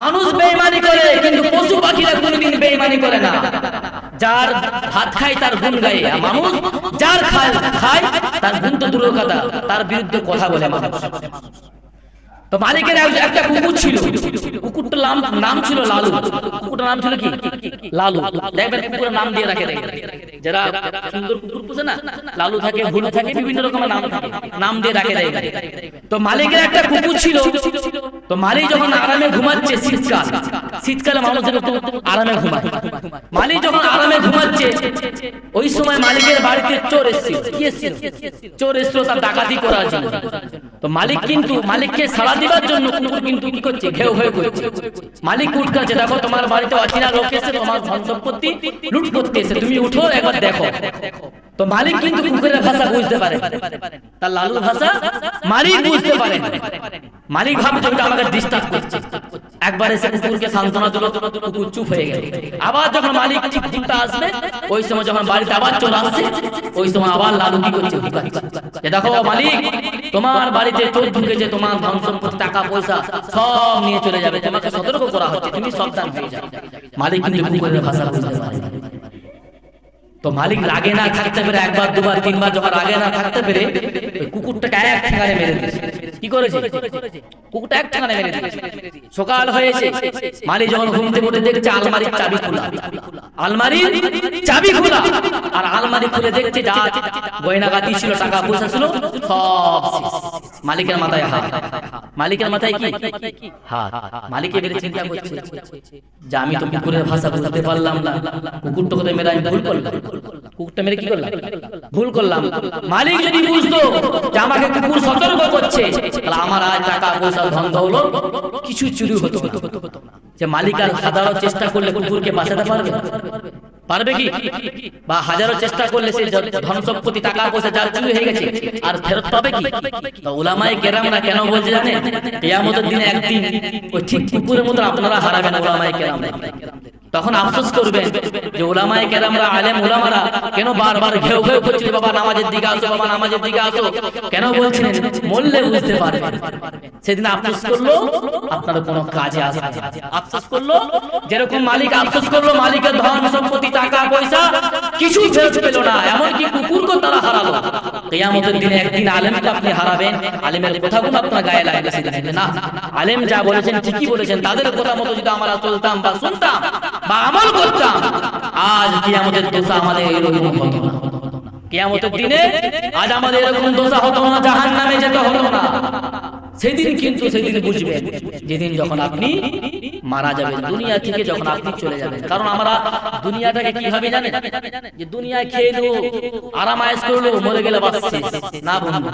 মানুষ বেইমানি করে কিন্তু পশু পাখিরা কোনোদিন বেইমানি করে না। যার ভাত খায় তার গুণ গায়ে। মানুষ যার খায় খায় তার গুণ তো দূরের কথা তার বিরুদ্ধে কথা বলে মানুষ। তো মালিকের একটা কুকুর ছিল। কুকুরটার নাম নাম ছিল লালু। কুকুরটার নাম ছিল কি? লালু। দেখবেন কুকুরের নাম দিয়ে রাখে যারা সুন্দর কুকুর পুষে না লালু থাকে ভুলু থাকে বিভিন্ন রকমের নাম থাকে। নাম দিয়ে রাখে তো মালিকের একটা কুকুর ছিল। তো মালি যখন আরামে ঘুমাচ্ছে শীতকাল শীতকালে। মানুষ একটু আরামে ঘুমায়। মালি যখন আরামে ঘুমাচ্ছে ওই সময় মালিকের বাড়িতে চোর এসেছিল। কি এসেছিল? চোর এসেছিল তার ডাকাতি করার জন্য। তো মালিক কিন্তু, মালিককে সাড়া দিবার জন্য কুকুর কিন্তু কি করছে? ঘেউ ঘেউ করছে। মালিক উঠকাচ্ছে দেখো, তোমার বাড়িতে অচেনা লোক এসে তোমার ধন সম্পত্তি লুট করতে এসে তুমি উঠো, একবার দেখো। তো মালিক কিন্তু কুকুরের ভাষা বুঝতে পারে। তার লালুর ভাষা মালিক বুঝতে পারে মালিক ভাবে ওটা আমাকে ডিস্টার্ব করছে। একবার এসে কুকুরকে সান্ত্বনা দিল কুকুর চুপ হয়ে গেল। আবার যখন মালিক ঠিক আসবে, ওই সময় যখন বাড়িতে আবার চলে আসছে, ওই সময় আবার লালু কি করছে? দেখো মালিক, তোমার বাড়িতে চোর ঢুকেছে, তোমার ধন সম্পত্তি টাকা, পয়সা সব নিয়ে চলে যাবে, তোমাকে সতর্ক করা হচ্ছে, তুমি সাবধান হয়ে যাবে মালিক কিন্তু ভাষা বুঝতে পারে তো মালিক রাগে না, থাকতে পেরে একবার, দুবার, তিনবার যখন রাগে না, থাকতে পেরে কুকুরটাকে এক ঠেকানে মেরে দিয়েছে। কি করেছে? কুকুরটা এক ঠেকানে মেরে দিয়েছে। সকাল হয়েছে। মালিক যখন ঘুম থেকে উঠে দেখছে আলমারির চাবি খোলা। আলমারির চাবি খোলা। আর আলমারি খুলে দেখছে যা গয়নাগাতি ছিল, টাকা পয়সা ছিল, সব। মালিকের মাথায় হাত। মালিকের মাথায় কি? হাত। মালিক এবারে চিন্তা করছে যে আমি তো কুকুরের ভাষা বুঝতে পারলাম না। কুকুরটা কোথায় মেরে আমি ভুল করলাম। কুকুরটা মেরে কি করলাম? ভুল করলাম। মালিক যদি বুঝতো যে আমাকে কুকুর সতর্ক করছে তাহলে আমার আজ টাকা পয়সা ধন দৌলত কিছু চুরি হতো না। যে মালিক আর চেষ্টা করলে কুকুরকে বাঁচাতে পারবে? পারবে কি? বা হাজারো চেষ্টা করলে সে ধন সম্পত্তি টাকা পয়সা যার চুরি হয়ে গেছে আর ফেরত পাবে কি? তো উলামায়ে কেরামরা কেন বলছে জানেন? কিয়ামতের দিনে একদিন ওই ঠিক কুকুরের মতো আপনারা হারাবেন উলামায়ে কেরাম তখন আফসোস করবেন যে ওলামায়ে কেরামরা, আলেম ওলামারা কেন বারবার ঘেউ ঘেউ করছিল বাবা নামাজের দিকে আসো, বাবা নামাজের দিকে আসো? কেন বলছিলেন মরলে বুঝতে পারবেন সেদিন আফসোস করল, আপনার কোনো কাজে আসবে না। আফসোস করল, যেরকম মালিক আফসোস করল, মালিকের ধন, সম্পত্তি, টাকা, পয়সা, কিছুই ফেরত পেল না। এমনকি কুকুরকে তারা হারালো। কিয়ামতের দিনে একদিন আলেমকে আপনি হারাবেন, আলেমের কথাগুলো আপনার গায়ে লাগবে না, আলেম যা বলেছেন ঠিকই বলেছেন, তাদের কথা মতো যদি আমরা চলতাম বা শুনতাম বা আমল করতাম, আজ কিয়ামতের দোষা আমাদের এরকম হতো না। কিয়ামতের দিনে আজ আমাদের এরকম দোষা হতো না জাহান নামে যেতে হতো না। সেদিন কিন্তু সেদিন বুঝবেন, যেদিন যখন আপনি মারা যাবেন। দুনিয়া থেকে যখন আপনি চলে যাবেন। কারণ আমরা দুনিয়াটাকে কীভাবে জানেন? যে দুনিয়ায় খেয়ে নেব আরাম আয়স করল মরে গেলে বাস না বন্ধু।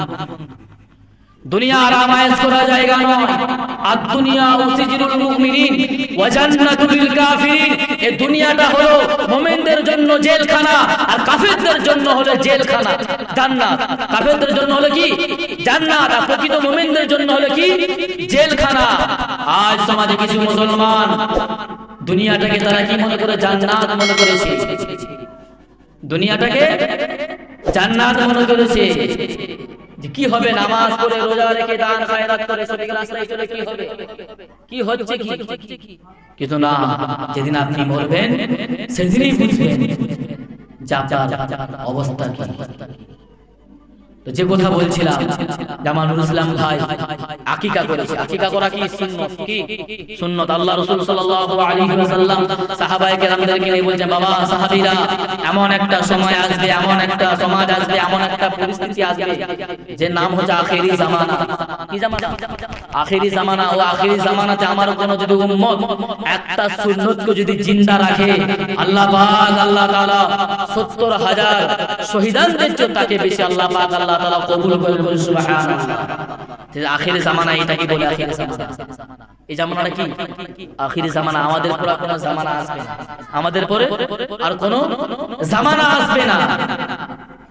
দুনিয়া আরাম আয়েস করা জায়গা নয়। আর দুনিয়া উসিজরুল মুমিনিন ওয়া জান্নাতুল কাফিরিন এই দুনিয়াটা হলো মুমিনদের জন্য জেলখানা, আর কাফিরদের জন্য হলো জেলখানা। জান্নাত। কাফিরদের জন্য হলো কি? জান্নাত। আর প্রকৃত মুমিনদের জন্য হলো কি? জেলখানা। আজ সমাজে কিছু মুসলমান দুনিয়াটাকে তারা কি মনে করে জান্নাত মনে করেছে? দুনিয়াটাকে জান্নাত মনে করেছে। কি হবে? নামাজ পড়ে রোজা রেখে দান খায়রাত করে সবে রাস্তায় চলে কি হবে? কি হচ্ছে কি? কিন্তু না যেদিন আপনি মরবেন সেদিনই বুঝবেন যে আপনার অবস্থা কি। তো যে কথা বলছিলাম জামানুল ইসলাম ভাই আকিকা করেছে। আকিকা করা কি সুন্নত? কি? সুন্নত। আল্লাহ রাসূল সাল্লাল্লাহু আলাইহি ওয়াসাল্লাম সাহাবায়ে কেরামদেরকে নিয়ে বলছেন বাবা সাহাবীরা এমন একটা সময় আসবে এমন একটা সমাজ আসবে এমন একটা পরিস্থিতি আসবে যে নাম হচ্ছে আখেরি জামানা। কি জামানা? আখেরি জামানা ও আখেরি জামানাতে আমার কোন যদি উম্মত। একটা সুন্নতকে যদি জিন্দা রাখে আল্লাহ পাক আল্লাহ তাআলা 70 হাজার শহীদানদের জন্য তাকে বেশি আল্লাহ পাক আল্লাহ তাআলা কবুল করে সুবহানাল্লাহ। আখেরি জামানা এটা কি বলে? আখেরি জামানা। এই জামানাটা কি? আখেরি জামানা আমাদের পরে কোনো জামানা আসবে না। আমাদের পরে আর কোনো জামানা আসবে না।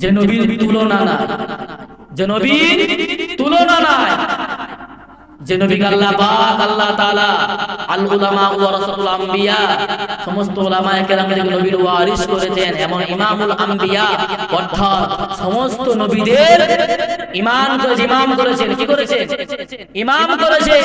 যে নবীর তুলনা না যে নবীর তুলনা নাই। যে নবী আল্লাহ পাক, আল্লাহ তাআলা আল উলামা ওয়া রাসূলুল আম্বিয়া, সমস্ত উলামায়ে কেরামকে নবীর ওয়ারিস করেছেন। এমন ইমামুল আম্বিয়া, অর্থাৎ সমস্ত নবীদের ইমাম করে ইমাম করেছেন। কি করেছেন? ইমাম করেছেন।